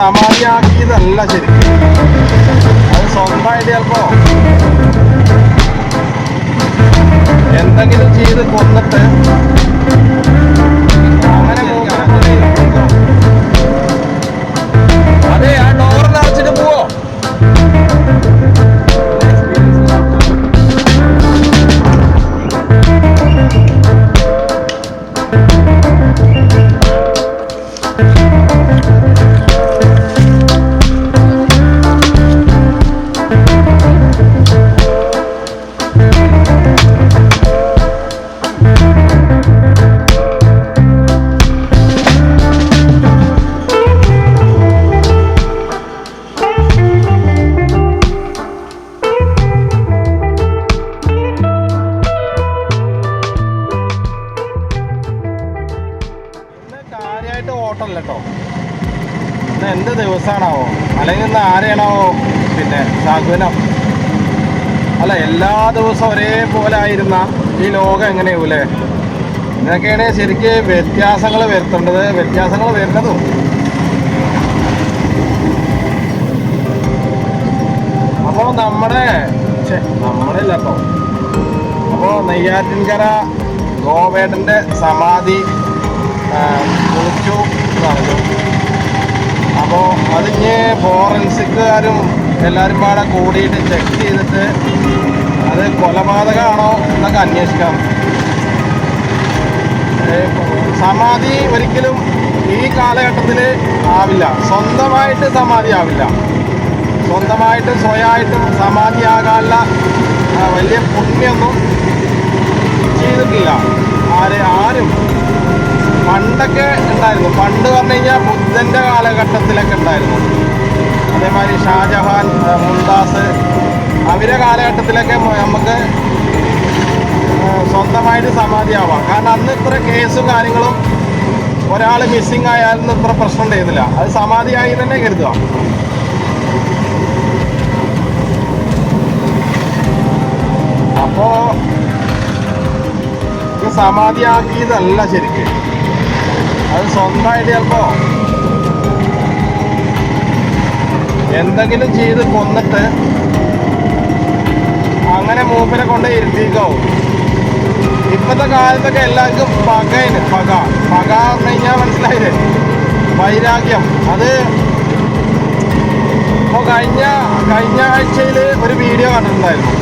സമാധിയാക്കിയതല്ല ശരി അത് സ്വന്തമായിട്ട് ചിലപ്പോ എന്തെങ്കിലും ചെയ്ത് കൊന്നിട്ട് ദിവസമാണാവോ അല്ലെങ്കിൽ ഇന്ന് ആരെയാണാവോ? പിന്നെ സാഗുനം. അല്ല എല്ലാ ദിവസവും ഒരേപോലെ ആയിരുന്ന ഈ ലോകം എങ്ങനെയാവൂലേ? ഇതൊക്കെയാണ് ശരിക്ക് വ്യത്യാസങ്ങൾ വരുത്തേണ്ടത്. വ്യത്യാസങ്ങൾ വരുന്നതും. അപ്പോൾ നമ്മുടെ നമ്മുടെ കേട്ടോ അപ്പോൾ നെയ്യാറ്റിൻകര ഗോവേട്ടന്റെ സമാധി കുളിച്ചു പറഞ്ഞു. അപ്പോൾ അതിഞ്ഞ് ഫോറൻസിക്കുകാരും എല്ലാവരും പാടെ കൂടിയിട്ട് ചെക്ക് ചെയ്തിട്ട് അത് കൊലപാതകമാണോ എന്നൊക്കെ അന്വേഷിക്കാം. സമാധി ഒരിക്കലും ഈ കാലഘട്ടത്തിൽ ആവില്ല. സ്വന്തമായിട്ട് സമാധി ആവില്ല. സ്വന്തമായിട്ട് സ്വയമായിട്ടും സമാധിയാകാനുള്ള വലിയ പുണ്യൊന്നും ചെയ്തിട്ടില്ല. ആര് ആരും പണ്ടൊക്കെ ഉണ്ടായിരുന്നു. പണ്ട് പറഞ്ഞു കഴിഞ്ഞാൽ ബുദ്ധന്റെ കാലഘട്ടത്തിലൊക്കെ ഉണ്ടായിരുന്നു. അതേമാതിരി ഷാജഹാൻ മുംതാസ് അവരെ കാലഘട്ടത്തിലൊക്കെ നമുക്ക് സ്വന്തമായിട്ട് സമാധിയാവാം. കാരണം അന്ന് ഇത്ര കേസും കാര്യങ്ങളും ഒരാൾ മിസ്സിങ് ആയാലും ഇത്ര പ്രശ്നം ഉണ്ടായിരുന്നില്ല. അത് സമാധിയായി തന്നെ കരുതുക. അപ്പോ സമാധിയാക്കിയതല്ല ശരിക്ക്. അത് സ്വന്തമായിട്ട് ചിലപ്പോ എന്തെങ്കിലും ചെയ്ത് കൊന്നിട്ട് അങ്ങനെ മൂപ്പിനെ കൊണ്ട് ഇരുത്തിക്കാവും ഇപ്പോഴത്തെ കാലത്തൊക്കെ എല്ലാവർക്കും പകയിന് പക. പക എന്ന് കഴിഞ്ഞാൽ മനസ്സിലായില്ലേ വൈരാഗ്യം. അത് ഇപ്പോൾ കഴിഞ്ഞ കഴിഞ്ഞ ആഴ്ചയിൽ ഒരു വീഡിയോ കണ്ടിട്ടുണ്ടായിരുന്നു.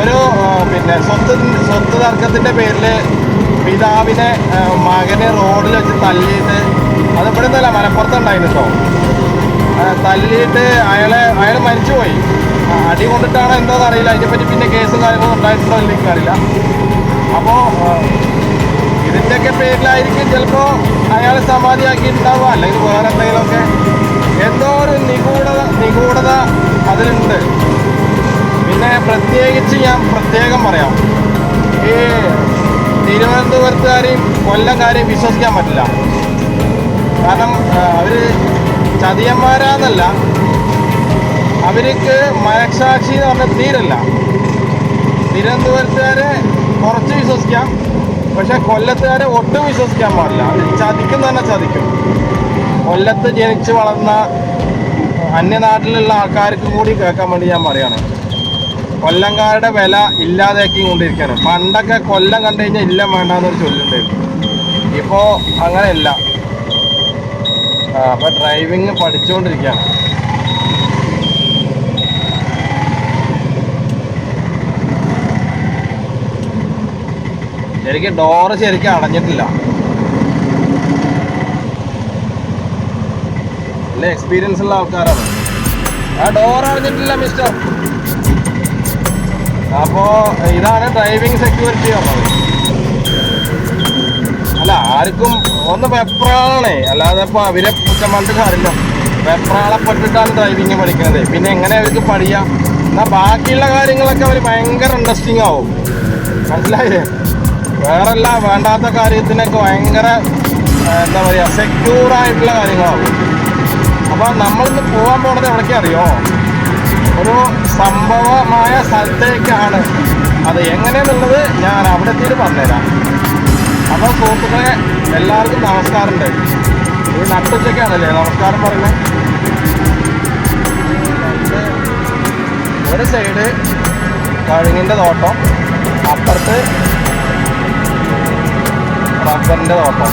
ഒരു പിന്നെ സ്വത്ത് സ്വത്ത് തർക്കത്തിന്റെ പേരിൽ പിതാവിനെ മകനെ റോഡിൽ വെച്ച് തല്ലിയിട്ട് അത് ഇവിടെ നിന്നല്ല മലപ്പുറത്തുണ്ടായിരുന്നു കേട്ടോ തല്ലിയിട്ട് അയാളെ അയാൾ മരിച്ചുപോയി. അടി കൊണ്ടിട്ടാണ് എന്താണെന്ന് അറിയില്ല. അതിനെപ്പറ്റി പിന്നെ കേസും കാര്യങ്ങളും ഉണ്ടായിട്ടുണ്ടോ എന്ന് എനിക്കറിയില്ല അപ്പോൾ ഇതിന്റെയൊക്കെ പേരിലായിരിക്കും ചിലപ്പോൾ അയാൾ സമാധിയാക്കിയിട്ടുണ്ടാവുക. അല്ലെങ്കിൽ വേറെ എന്തെങ്കിലുമൊക്കെ എന്തോ ഒരു നിഗൂഢത നിഗൂഢത അതിലുണ്ട്. പിന്നെ പ്രത്യേകിച്ച് ഞാൻ പ്രത്യേകം പറയാം. ഈ തിരുവനന്തപുരത്തുകാരെയും കൊല്ലക്കാരെയും വിശ്വസിക്കാൻ പറ്റില്ല. കാരണം അവർ ചതിയന്മാരാന്നല്ല. അവർക്ക് മനസാക്ഷി എന്ന് പറഞ്ഞ തീരല്ല തിരുവനന്തപുരത്തുകാരെ കുറച്ച് വിശ്വസിക്കാം. പക്ഷെ കൊല്ലത്തുകാരെ ഒട്ടും വിശ്വസിക്കാൻ പാടില്ല. അത് ചതിക്കും തന്നെ ചതിക്കും. കൊല്ലത്ത് ജനിച്ച് വളർന്ന അന്യനാട്ടിലുള്ള ആൾക്കാർക്ക് കൂടി കേൾക്കാൻ വേണ്ടി ഞാൻ പറയാണ് കൊല്ലംകാരുടെ വില ഇല്ലാതാക്കി കൊണ്ടിരിക്കുകയാണ് പണ്ടൊക്കെ കൊല്ലം കണ്ടു കഴിഞ്ഞാൽ ഇല്ല വേണ്ടെന്നൊരു ചൊല്ലുണ്ടായിരുന്നു. ഇപ്പോൾ അങ്ങനെയല്ല. ആ, അപ്പൊ ഡ്രൈവിങ് പഠിച്ചുകൊണ്ടിരിക്കുകയാണ് ശരിക്കും ഡോറ് ശരിക്കും അടഞ്ഞിട്ടില്ല. നല്ല എക്സ്പീരിയൻസ് ഉള്ള ആൾക്കാരാണ്. ആ ഡോർ അടഞ്ഞിട്ടില്ല മിസ്റ്റർ അപ്പോ ഇതാണ് ഡ്രൈവിംഗ് സെക്യൂരിറ്റി പറഞ്ഞത്. അല്ല ആർക്കും ഒന്ന് വെപ്രാളാണേ. അല്ലാതെ ഇപ്പൊ അവരെ കുറ്റം പറഞ്ഞിട്ട് കാര്യമില്ല. വെപ്രാളപ്പെട്ടിട്ടാണ് ഡ്രൈവിംഗ് പഠിക്കുന്നത് പിന്നെ എങ്ങനെ അവർക്ക് പഠിക്കാം എന്നാ ബാക്കിയുള്ള കാര്യങ്ങളൊക്കെ അവർ ഭയങ്കര ഇൻട്രസ്റ്റിംഗ് ആവും. മനസ്സിലായില്ലേ? വേറെല്ല വേണ്ടാത്ത കാര്യത്തിനൊക്കെ ഭയങ്കര എന്താ പറയുക സെക്യൂർ ആയിട്ടുള്ള കാര്യങ്ങളാവും. അപ്പൊ നമ്മളിന്ന് പോകാൻ പോണത് എവിടേക്ക് അറിയോ? ഒരു സംഭവമായ സ്ഥലത്തേക്കാണ്. അത് എങ്ങനെയെന്നുള്ളത് ഞാൻ അവിടെ എത്തിയിട്ട് പറഞ്ഞുതരാം. അപ്പോൾ സുഹൃത്തുക്കളെ എല്ലാവർക്കും നമസ്കാരമുണ്ട്. ഒരു നട്ടുച്ചക്കാണല്ലേ നമസ്കാരം പറയുന്നത് ഒരു സൈഡ് കഴുങ്ങിന്റെ തോട്ടം അപ്പുറത്ത് റബ്ബറിന്റെ തോട്ടം.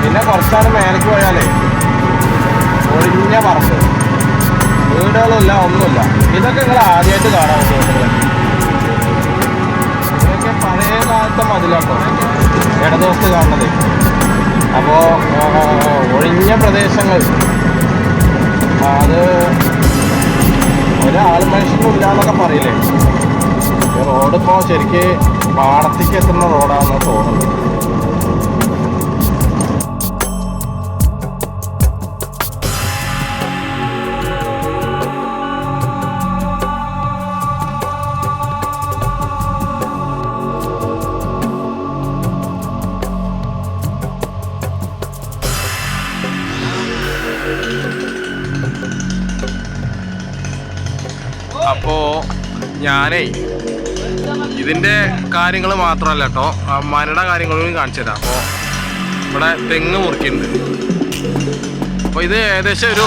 പിന്നെ കുറച്ചാണ് മേലേക്ക് പോയാലേ ഒഴിഞ്ഞ പറമ്പ്. വീടുകളില്ല ഒന്നുമില്ല. ഇതൊക്കെ നിങ്ങൾ ആദ്യമായിട്ട് കാണാൻ ഇതൊക്കെ പഴയ കാലത്തെ മതിലാട്ടോ ഇടതുവശത്ത് കാണുന്നത്. അപ്പോൾ ഒഴിഞ്ഞ പ്രദേശങ്ങൾ. അത് ഒരാൾ മനുഷ്യനും ഇല്ല എന്നൊക്കെ പറയില്ലേ? റോഡ് ഇപ്പോൾ ശരിക്ക് പാടത്തേക്ക് എത്തുന്ന റോഡാണെന്ന് തോന്നുന്നത് ഞാനേ ഇതിന്റെ കാര്യങ്ങൾ മാത്രമല്ല കേട്ടോ. മനയുടെ കാര്യങ്ങളും കാണിച്ചു തരാം. അപ്പോൾ ഇവിടെ തെങ്ങ് മുറിക്കുന്നുണ്ട്. അപ്പോൾ ഇത് ഏകദേശം ഒരു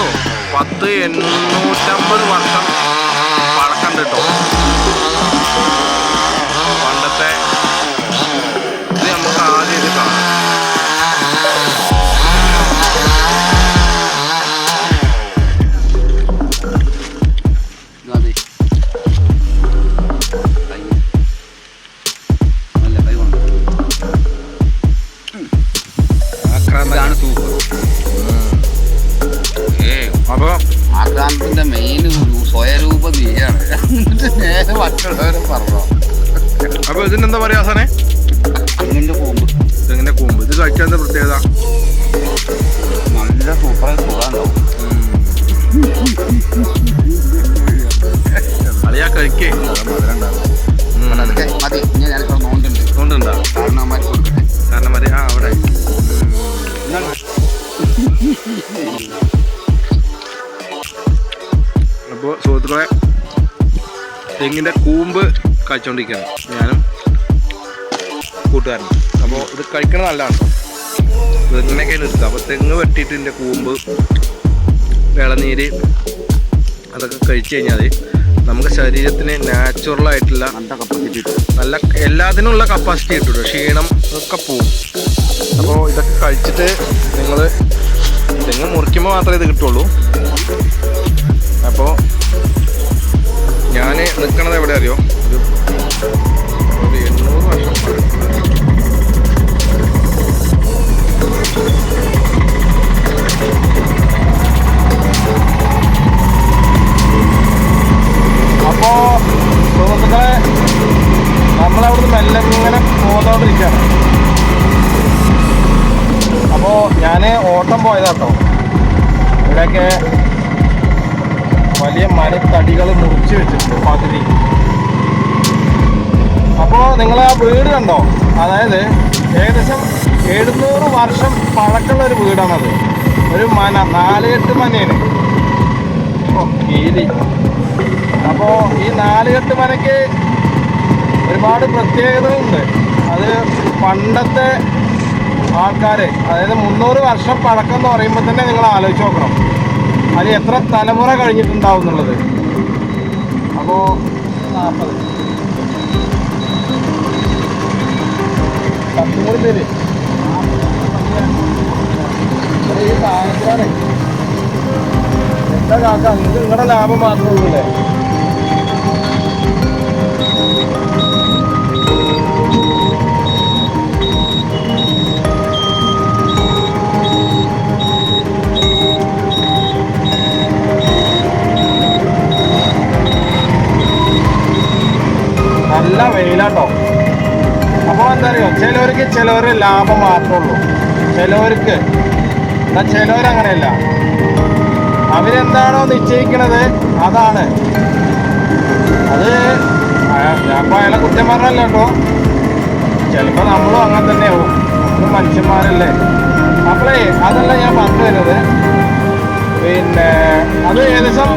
പത്ത് എണ്ണൂറ്റമ്പത് വർഷം പഴക്കമുണ്ട് കേട്ടോ. എന്നിട്ട് നേരെ മറ്റുള്ളവരും പറഞ്ഞു? അപ്പോൾ ഇതിനെന്താ പറയാ സാറേ? തെങ്ങിന്റെ പോകുമ്പോ തെങ്ങിന്റെ കൂമ്പ്. ഇത് കഴിക്കാൻ പ്രത്യേകത? നല്ല സൂപ്പറായി സുഖമുണ്ടാവും തെങ്ങിന്റെ കൂമ്പ് കഴിച്ചുകൊണ്ടിരിക്കുകയാണ് ഞാനും കൂട്ടുകാരനും. അപ്പോൾ ഇത് കഴിക്കണ നല്ലതാണ്. കേട്ടോ തെങ്ങിനൊക്കെ എടുക്കുക. അപ്പോൾ തെങ്ങ് വെട്ടിയിട്ട് ഇതിന്റെ കൂമ്പ് ഇളനീര് അതൊക്കെ കഴിച്ചു കഴിഞ്ഞാൽ നമുക്ക് ശരീരത്തിന് നാച്ചുറലായിട്ടുള്ള നല്ല എല്ലാത്തിനുള്ള കപ്പാസിറ്റി കിട്ടും ക്ഷീണം ഒക്കെ പോവും. അപ്പോൾ ഇതൊക്കെ കഴിച്ചിട്ട് നിങ്ങൾ തെങ്ങ് മുറിക്കുമ്പോൾ മാത്രമേ ഇത് കിട്ടുള്ളൂ. അപ്പോൾ ഞാൻ നിൽക്കണത് എവിടെ അറിയോ? ഒരു വലിയ മരത്തടികൾ മുറിച്ച് വെച്ചിട്ടുണ്ട് പകുതി. അപ്പോൾ നിങ്ങൾ ആ വീട് കണ്ടോ? അതായത് ഏകദേശം എഴുന്നൂറ് വർഷം പഴക്കമുള്ള ഒരു വീടാണത്. ഒരു മന നാലുകെട്ട് മനയാണ് കീരി. അപ്പോൾ ഈ നാലുകെട്ട് മനയ്ക്ക് ഒരുപാട് പ്രത്യേകതകളുണ്ട്. അത് പണ്ടത്തെ ആൾക്കാർ അതായത് മുന്നൂറ് വർഷം പഴക്കം എന്ന് പറയുമ്പോൾ തന്നെ നിങ്ങൾ ആലോചിച്ച് നോക്കണം. അത് എത്ര തലമുറ കഴിഞ്ഞിട്ടുണ്ടാവും എന്നുള്ളത്? അപ്പോൾ നാൽപ്പത് പത്തുമൂന്ന് പേര്. എന്താ കാക്ക? നിങ്ങൾക്ക് നിങ്ങളുടെ ലാഭം മാത്രമേ ഉള്ളൂ അല്ലേ? ലാഭം മാത്രമുള്ളൂ ചിലവർക്ക് എന്നാൽ ചിലവരങ്ങനെയല്ല. അവരെന്താണോ നിശ്ചയിക്കണത് അതാണ്. അത് അപ്പോൾ അയാളെ കുറ്റം പറഞ്ഞല്ല കേട്ടോ. ചിലപ്പോൾ നമ്മളും അങ്ങനെ തന്നെയാവും. നമ്മൾ മനുഷ്യന്മാരല്ലേ. അപ്പോഴേ അതല്ല ഞാൻ പറഞ്ഞു തരുന്നത് പിന്നെ അത് ഏകദേശം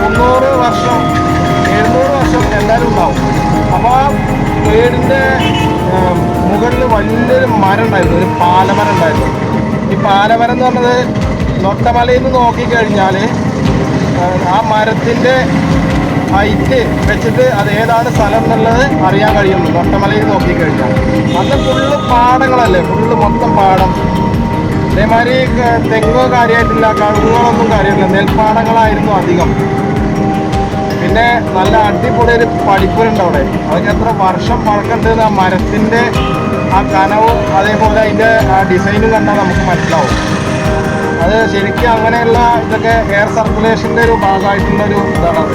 മുന്നൂറ് വർഷം എഴുന്നൂറ് വർഷം എന്തായാലും ഉണ്ടാവും. അപ്പോൾ ആ വീടിന്റെ മുകളിൽ വലിയൊരു മരം ഉണ്ടായിരുന്നു ഒരു പാലമരം ഉണ്ടായിരുന്നു ഈ പാലമരം എന്ന് പറഞ്ഞത് നൊട്ടമലയിൽ നിന്ന് നോക്കിക്കഴിഞ്ഞാൽ ആ മരത്തിന്റെ ഹൈറ്റ് വെച്ചിട്ട് അത് ഏതാണ് സ്ഥലം എന്നുള്ളത് അറിയാൻ കഴിയുന്നു നിന്ന് നോക്കിക്കഴിഞ്ഞാൽ അന്ന് ഫുള്ള് പാടങ്ങളല്ലേ ഫുള്ള് മൊത്തം പാടം. അതേമാതിരി തെങ്ങോ കാര്യമായിട്ടില്ല കഴുകുകളൊന്നും കാര്യമില്ല നെൽപ്പാടങ്ങളായിരുന്നു അധികം. പിന്നെ നല്ല അടിപൊളി ഒരു പഠിപ്പുരുണ്ട് അവിടെ എത്ര വർഷം പഴക്കമുണ്ട് ആ മരത്തിന്റെ ആ കനവും അതേപോലെ അതിന്റെ ഡിസൈനും കണ്ടാൽ നമുക്ക് മനസ്സിലാവും. അത് ശരിക്കും അങ്ങനെയുള്ള ഇതൊക്കെ എയർ സർക്കുലേഷന്റെ ഒരു ഭാഗമായിട്ടുള്ള ഒരു ഇതാണത്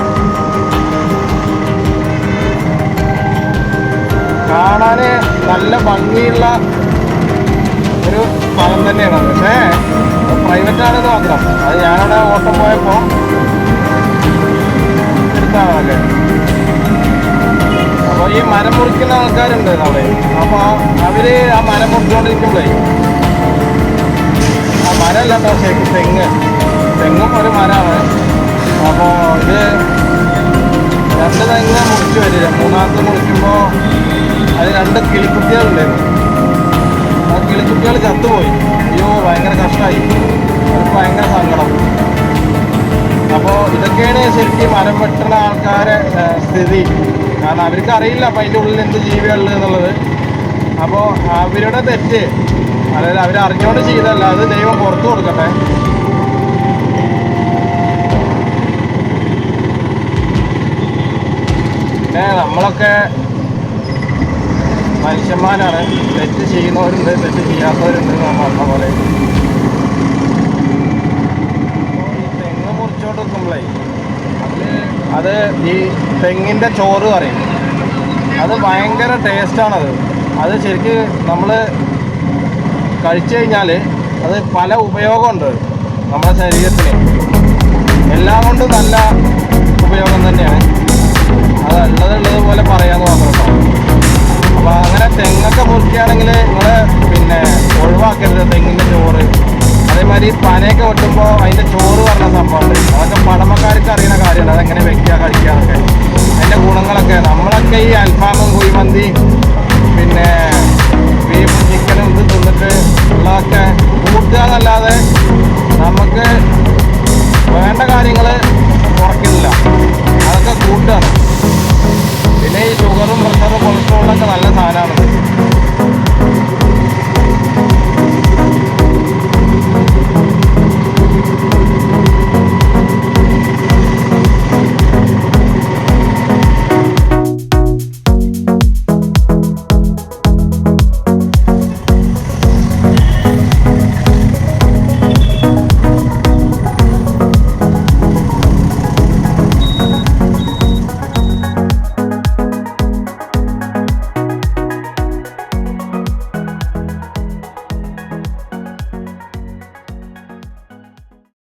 കാണാൻ നല്ല ഭംഗിയുള്ള ഒരു സ്ഥലം തന്നെയാണ് പക്ഷേ പ്രൈവറ്റ് ആണെന്ന് മാത്രം. അത് ഞാനവിടെ ഓട്ടം പോയപ്പോൾ എടുത്താണല്ലേ അപ്പോൾ ഈ മരം മുറിക്കുന്ന ആൾക്കാരുണ്ട് അവിടെ. അപ്പോൾ മരം മുറിച്ചുകൊണ്ടിരിക്കുമ്പോഴേ ആ മരമല്ല ശരിക്കും തെങ്ങ്. തെങ്ങും ഒരു മരമാണ്. അപ്പോൾ ഇത് രണ്ട് തെങ്ങ് മുറിച്ച് വരില്ല. മൂന്നാമത്തെ മുറിക്കുമ്പോൾ അത് രണ്ട് കിളിക്കുട്ടികളുണ്ടായിരുന്നു ആ കിളിക്കുട്ടികൾ ചത്തുപോയി. അയ്യോ ഭയങ്കര കഷ്ടമായി ഭയങ്കര സങ്കടം. അപ്പോൾ ഇതൊക്കെയാണ് ശരിക്കും മരം വെട്ടുന്ന ആൾക്കാരെ സ്ഥിതി. കാരണം അവർക്ക് അറിയില്ല അപ്പം അതിന്റെ ഉള്ളിൽ എന്ത് ജീവികളുള്ളത് എന്നുള്ളത്. അപ്പോൾ അവരുടെ തെറ്റ് അതായത് അവർ അറിഞ്ഞുകൊണ്ട് ചെയ്തല്ല അത് ദൈവം പുറത്തു കൊടുക്കട്ടെ. പിന്നെ നമ്മളൊക്കെ മനുഷ്യന്മാരാണ്. തെറ്റ് ചെയ്യുന്നവരുണ്ട് തെറ്റ് ചെയ്യാത്തവരുണ്ട് എന്ന് പറഞ്ഞ പോലെ. തെങ്ങ് മുറിച്ചോണ്ട് നിൽക്കുമ്പോഴേ അത് ഈ തെങ്ങിന്റെ ചോറ് പറയും. അത് ഭയങ്കര ടേസ്റ്റാണത് അത് ശരിക്ക് നമ്മൾ കഴിച്ചു കഴിഞ്ഞാൽ അത് പല ഉപയോഗമുണ്ട്. നമ്മുടെ ശരീരത്തിന് എല്ലാം കൊണ്ടും നല്ല ഉപയോഗം തന്നെയാണ്. അത് ഉള്ളത് ഉള്ളത് പോലെ പറയാന്ന് മാത്രം അപ്പോൾ അങ്ങനെ തെങ്ങൊക്കെ മുറിക്കുകയാണെങ്കിൽ നിങ്ങൾ പിന്നെ ഒഴിവാക്കരുത് തെങ്ങിന്റെ ചോറ്. അതേമാതിരി പനയൊക്കെ വെട്ടുമ്പോൾ അതിന്റെ ചോറ് പറഞ്ഞ സംഭവമുണ്ട്. അതൊക്കെ പടമക്കാർക്ക് അറിയുന്ന കാര്യമാണ് അതെങ്ങനെ വെക്കുക കഴിക്കുക എന്നൊക്കെ. അതിന്റെ ഗുണങ്ങളൊക്കെ. നമ്മളൊക്കെ ഈ അൽഫാമും കുഴിമന്തി പിന്നെ ബീഫ് ചിക്കനും ഇത് തിന്നിട്ട് ഉള്ളതൊക്കെ കൂട്ടുകയെന്നല്ലാതെ നമുക്ക് വേണ്ട കാര്യങ്ങൾ കുറയ്ക്കുന്നില്ല. അതൊക്കെ കൂട്ടുകയാണ് പിന്നെ ഈ ഷുഗറും പ്രഷറും കൊളസ്ട്രോളൊക്കെ നല്ല സാധനമാണ്.